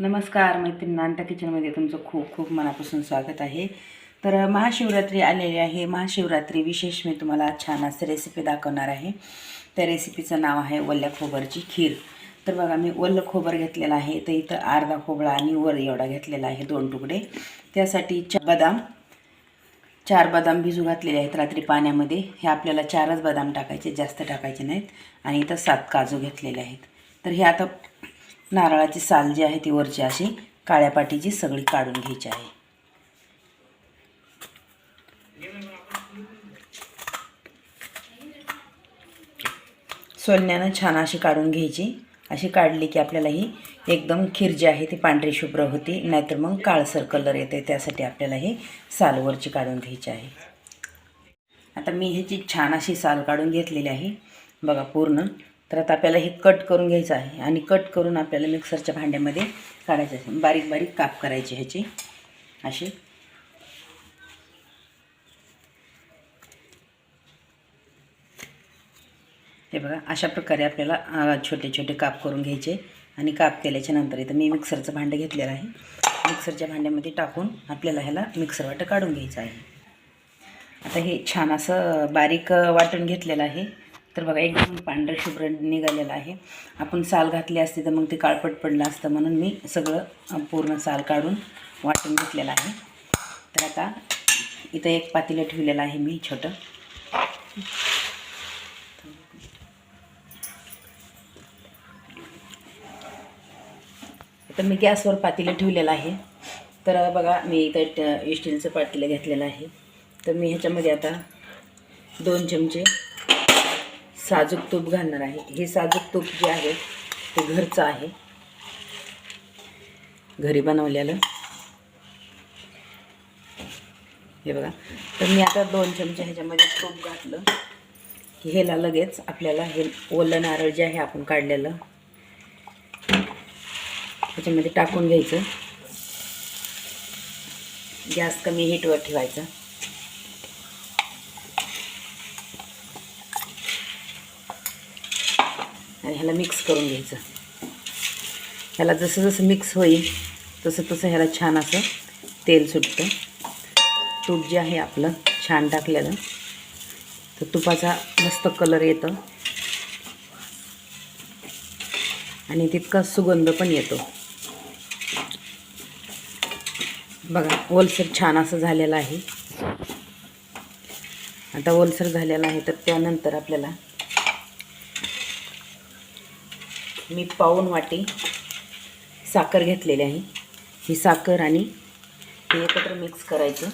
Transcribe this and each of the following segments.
नमस्कार मैत्रिणी नानटा किचनमध्ये तुमचं खूप खूप मनापासून स्वागत आहे. तर महाशिवरात्री आलेली आहे. महाशिवरात्री विशेष मी तुम्हाला छान असं रेसिपी दाखवणार आहे. त्या रेसिपीचं नाव आहे वल्ल्या खोबरची खीर. तर बघा मी वल्लं खोबर घेतलेलं आहे. तर इथं अर्धा खोबळा आणि वर एवढा घेतलेला आहे दोन तुकडे. त्यासाठी चार बदाम चार बदाम भिजू घातलेले आहेत रात्री पाण्यामध्ये. हे आपल्याला चारच बदाम टाकायचे जास्त टाकायचे नाहीत. आणि इथं सात काजू घेतलेले आहेत. तर हे आता नारळाची साल जी आहे ती वरची अशी काळ्या पाटीची सगळी काढून घ्यायची आहे. सोलण्यानं छान अशी काढून घ्यायची. अशी काढली की आपल्याला ही एकदम खीर जी आहे ती पांढरी शुभ्र होती. नाहीतर मग काळसर कलर येते त्यासाठी आपल्याला ही सालवरची काढून घ्यायची आहे. आता मी ह्याची छान अशी साल काढून घेतलेली आहे. बघा पूर्ण तर आता आपल्याला हे कट करून घ्यायचं आहे. आणि कट करून आपल्याला मिक्सरच्या भांड्यामध्ये काढायचं आहे. बारीक बारीक काप करायचे ह्याची. अशी. हे बघा अशा प्रकारे आपल्याला छोटे छोटे काप करून घ्यायचे. आणि काप केल्याच्यानंतर इथं मी मिक्सरचं भांडं घेतलेलं आहे. मिक्सरच्या भांड्यामध्ये टाकून आपल्याला ह्याला मिक्सर वाटं काढून घ्यायचं आहे. आता हे छान असं बारीक वाटण वाटून घेतलेलं आहे. तर बघा एकदम पांढरं शुभ्र निघालेलं आहे. आपण साल घातली असते तर मग ते काळपट पडलं असतं म्हणून मी सगळं पूर्ण साल काढून वाटून घेतलेलं आहे. तर आता इथं एक पातेलं ठेवलेलं आहे मी छोटं. तर मी गॅसवर पातेलं ठेवलेलं आहे. तर बघा मी इथं ट- स्टीलचं पातेलं घेतलेलं आहे. तर मी ह्याच्यामध्ये आता दोन चमचे साजूक तूप घालणार आहे. हे साजूक तूप जे आहे ते घरचं आहे. घरी बनवलेलं. हे बघा. तर मी आता दोन चमचे ह्याच्यामध्ये तूप घातलं. की ह्याला लगेच आपल्याला हे ओलं नारळ जे आहे आपण काढलेलं. त्याच्यामध्ये टाकून घ्यायचं. गॅस कमी हीटवर ठेवायचा. आणि ह्याला मिक्स करून घ्यायचं. ह्याला जसं जसं मिक्स होईल तसं तसं ह्याला छान असं तेल सुटतं. तूप जे आहे आपलं छान टाकलेलं. तर तुपाचा मस्त कलर येतं. आणि तितका सुगंध पण येतो. बघा ओलसर छान असं झालेलं आहे. आता ओलसर झालेला आहे तर त्यानंतर आपल्याला मी पाऊन वाटी साखर घेतलेली आहे. ही साखर आणि हे एकत्र मिक्स करायचं.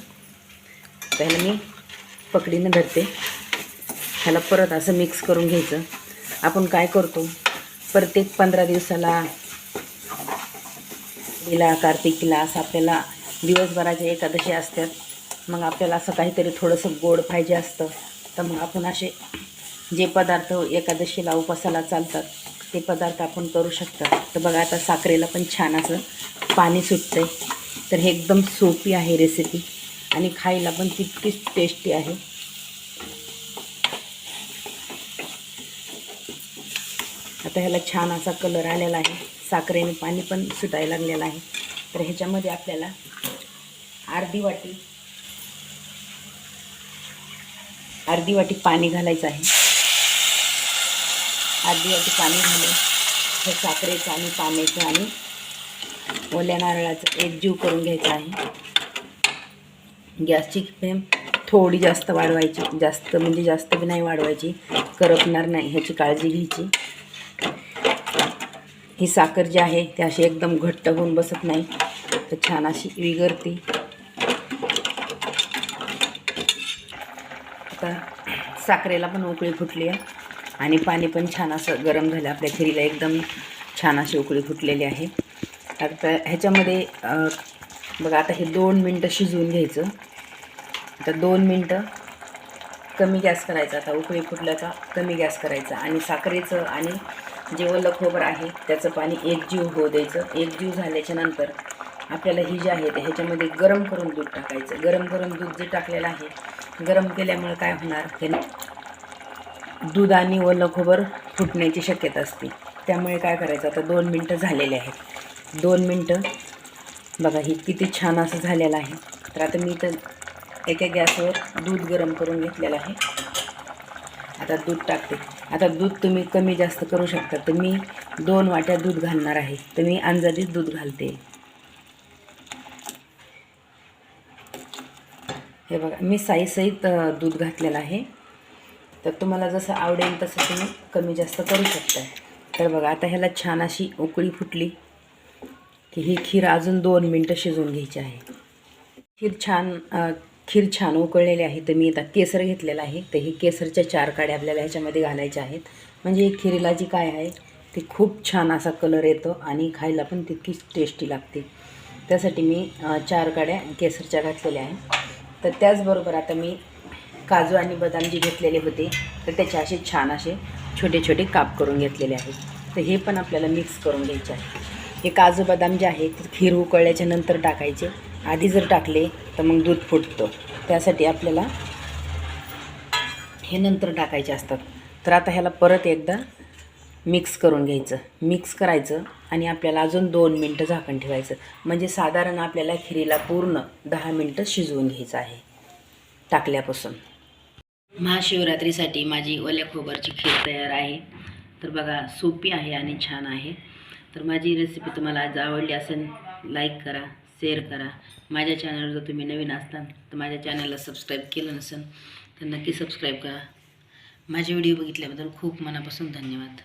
त्याला मी पकडीनं धरते. ह्याला परत असं मिक्स करून घ्यायचं. आपण काय करतो? प्रत्येक पंधरा दिवसाला तिला कार्तिकीला असं आपल्याला दिवसभराच्या एकादशी असतात. मग आपल्याला असं काहीतरी थोडंसं गोड पाहिजे असतं. तर मग आपण असे जे पदार्थ एकादशीला उपासाला चालतात ते पदार्थ आपण करू शकतात तर बघा आता साखरेला पण छान असं पाणी सुटतं आहे तर हे एकदम सोपी आहे रेसिपी आणि खायला पण तितकीच टेस्टी आहे. आता ह्याला छान असा कलर आलेला आहे. साखरेने पाणी पण सुटायला लागलेलं आहे. तर ह्याच्यामध्ये आपल्याला अर्धी वाटी अर्धी वाटी पाणी घालायचं आहे. अर्धी आधी पाणी घालून हे साखरेचं आणि पाण्याचं आणि ओल्या नारळाचं एक जीव करून घ्यायचा आहे. गॅसची फ्लेम थोडी जास्त वाढवायची जास्त म्हणजे जास्त बी नाही वाढवायची करपणार नाही ह्याची काळजी घ्यायची. ही साखर जी आहे ती अशी एकदम घट्ट होऊन बसत नाही तर छान अशी विगरती आता साखरेला पण उकळी फुटली आहे. आणि पाणी पण छान असं गरम झालं. आपल्या खिरीला एकदम छान अशी उकळी फुटलेली आहे. आता ह्याच्यामध्ये बघा आता हे दोन मिनटं शिजवून घ्यायचं. आता दोन मिनटं कमी गॅस करायचा. आता उकळी फुटल्याचा कमी गॅस करायचा. आणि साखरेचं आणि जे ओलं खोबरं आहे त्याचं पाणी एकजीव होऊ द्यायचं. एकजीव झाल्याच्यानंतर आपल्याला ही जी आहे ते ह्याच्यामध्ये गरम करून दूध टाकायचं. गरम करून दूध जे टाकलेलं आहे गरम केल्यामुळे काय होणार? त्याने दूध आणि ओलं खोबर फुटण्याची शक्यता असते. त्यामुळे काय करायचं? आता दोन मिनटं झालेले आहेत. दोन मिनटं. बघा ही किती छान असं झालेलं आहे. तर आता मी तर एका गॅसवर दूध गरम करून घेतलेलं आहे. आता दूध टाकते. आता दूध तुम्ही कमी जास्त करू शकता. तर मी दोन वाट्या दूध घालणार आहे. तर मी अंदाजीच दूध घालते. हे बघा मी साईसहित दूध घातलेलं आहे. तर तुम्हाला जसं आवडेल तसं तुम्ही कमी जास्त करू शकता. तर बघा आता ह्याला छान अशी उकळी फुटली की ही खीर अजून दोन मिनटं शिजवून घ्यायची आहे. खीर छान खीर छान उकळलेली आहे. तर मी आता केसर घेतलेला आहे. तर ही केसरच्या चार काड्या आपल्याला ह्याच्यामध्ये घालायच्या आहेत. म्हणजे ही खीरीला जी काय आहे ती खूप छान असा कलर येतो आणि खायला पण तितकीच टेस्टी लागते. त्यासाठी मी चार काड्या केसरच्या घातलेल्या आहे तर त्याचबरोबर आता मी काजू आणि बदाम जे घेतलेले होते तर त्याचे असे छान असे छोटे छोटे काप करून घेतलेले आहेत. तर हे पण आपल्याला मिक्स करून घ्यायचे आहे. हे काजू बदाम जे आहे ते खीर उकळल्याच्या नंतर टाकायचे. आधी जर टाकले तर मग दूध फुटतं. त्यासाठी आपल्याला हे नंतर टाकायचे असतात. तर आता ह्याला परत एकदा मिक्स करून घ्यायचं. मिक्स करायचं आणि आपल्याला अजून दोन मिनटं झाकण ठेवायचं. म्हणजे साधारण आपल्याला खिरीला पूर्ण दहा मिनटं शिजवून घ्यायचं आहे. टाकल्यापासून. महाशिवरात्रीसाठी माझी ओल्या खोबरची खीर तयार आहे. तर बघा सोपी आहे आणि छान आहे. तर माझी रेसिपी तुम्हाला आज आवडली असेल लाईक करा शेअर करा. माझ्या चॅनलवर जर तुम्ही नवीन असताल तर माझ्या चॅनलला सबस्क्राईब केलं नसेल तर नक्की सबस्क्राईब करा. माझे व्हिडिओ बघितल्याबद्दल खूप मनापासून धन्यवाद.